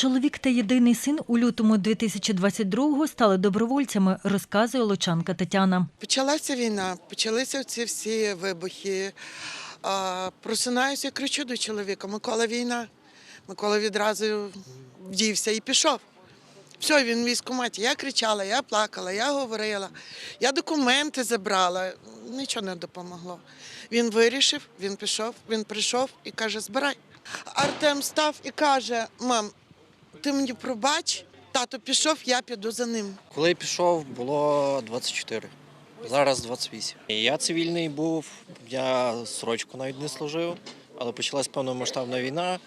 Чоловік та єдиний син у лютому 2022-го стали добровольцями, розказує лучанка Тетяна. Почалася війна, почалися ці всі вибухи. Просинаюся кричу до чоловіка: Микола, війна. Микола відразу вдівся і пішов. Все, він в військкоматі. Я кричала, я плакала, я говорила, я документи забрала, нічого не допомогло. Він вирішив, він пішов, він прийшов і каже: збирай. Артем став і каже: мам, ти мені пробач, тато пішов, я піду за ним. Коли пішов, було 24. Зараз 28. Я цивільний був, я срочку навіть не служив, але почалась повномасштабна війна.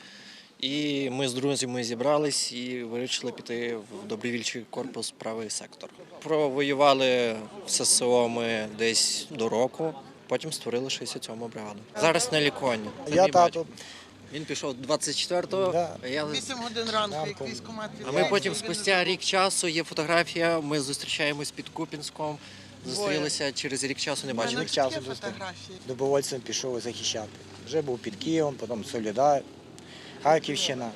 І ми з друзями зібрались і вирішили піти в добровільчий корпус правий сектор. Провоювали в ССО ми десь до року, потім створили 67-му бригаду. Зараз на лікуванні. Це Я мій батько. тато. Він пішов 24-го, Да. я Вісім годин ранку, як військомат а ми потім спустя рік часу є фотографія. Ми зустрічаємось під Купінськом. Зустрілися через рік часу, не бачили. Рік часу фотографії. Добровольцем пішов захищати. Вже був під Києвом, потім Солідар, Харківщина.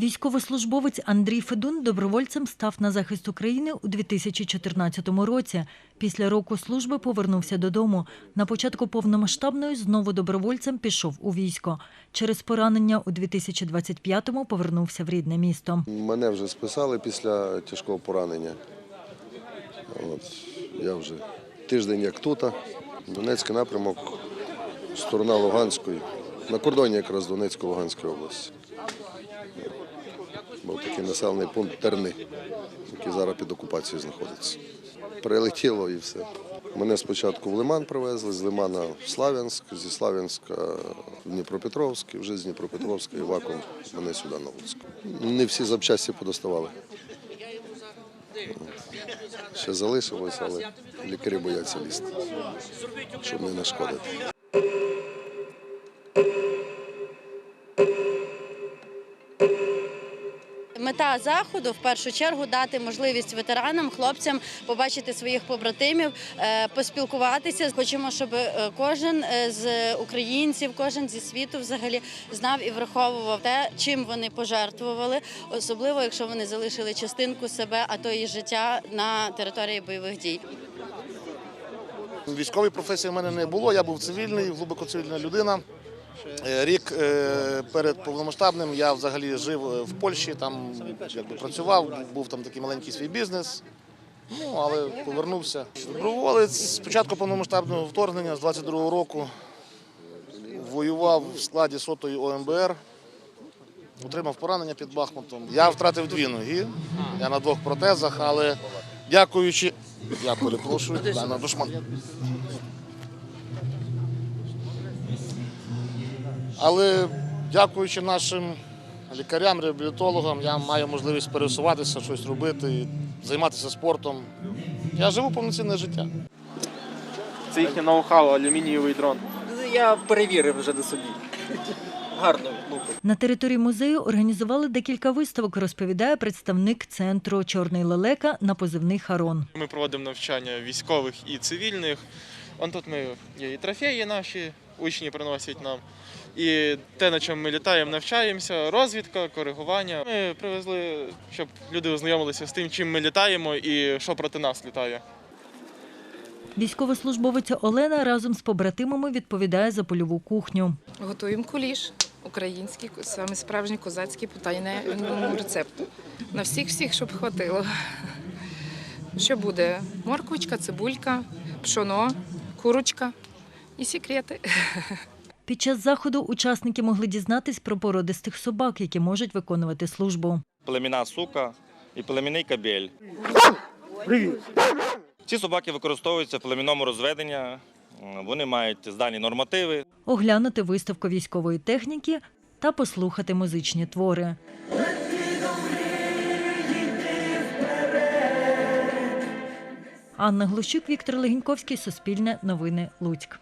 Військовослужбовець Андрій Федун добровольцем став на захист України у 2014 році. Після року служби повернувся додому. На початку повномасштабної знову добровольцем пішов у військо. Через поранення у 2025-му повернувся в рідне місто. Мене вже списали після тяжкого поранення. От, я вже тиждень як тут. Донецький напрямок, сторона Луганської. На кордоні якраз Донецько-Луганської області. Був такий населений пункт Терни, який зараз під окупацією знаходиться. Прилетіло і все. Мене спочатку в Лиман привезли, з Лимана в Славянськ, зі Славянська в Дніпропетровськ, вже з Дніпропетровська і вакуум мене сюди на Луцьк. Не всі запчасті подоставали. Ще залишилось, але лікарі бояться лізти, щоб не нашкодити. Мета заходу в першу чергу дати можливість ветеранам, хлопцям побачити своїх побратимів, е, поспілкуватися. Хочемо, щоб е, кожен е, з українців, кожен зі світу взагалі знав і враховував те, чим вони пожертвували, особливо якщо вони залишили частинку себе, а то і життя на території бойових дій. Військової професії в мене не було. Я був цивільний, глибоко цивільна людина. Е, Рік е, перед повномасштабним я взагалі жив е, в Польщі, там якби працював, був там такий маленький свій бізнес. Ну, але повернувся. Доброволець з початку повномасштабного вторгнення з 22-го року воював в складі сотої ОМБР. Отримав поранення під Бахмутом. Я втратив дві ноги, я на двох протезах, але дякуючи, я перепрошую, на душман. Але дякуючи нашим лікарям, реабілітологам, я маю можливість пересуватися, щось робити, займатися спортом. Я живу повноцінне життя. Це їхнє ноу-хау, алюмінієвий дрон. Я перевірив вже на собі. Гарно. На території музею організували декілька виставок, розповідає представник центру Чорний лелека на позивний Харон. Ми проводимо навчання військових і цивільних. Он тут ми є і трофеї наші, учні приносять нам. І те, на чому ми літаємо, навчаємося, розвідка, коригування. Ми привезли, щоб люди ознайомилися з тим, чим ми літаємо і що проти нас літає. Військовослужбовиця Олена разом з побратимами відповідає за польову кухню. Готуємо куліш український, саме справжній козацький по тайному рецепту. На всіх всіх, щоб хватило. Що буде? Морквочка, цибулька, пшоно, курочка і секрети. Під час заходу учасники могли дізнатись про породистих собак, які можуть виконувати службу. племіна сука і племінний кабель. Ці собаки використовуються в племінному розведенні. Вони мають здані нормативи. оглянути виставку військової техніки та послухати музичні твори. Анна Глущук, Віктор Легіньковський, Суспільне новини Луцьк.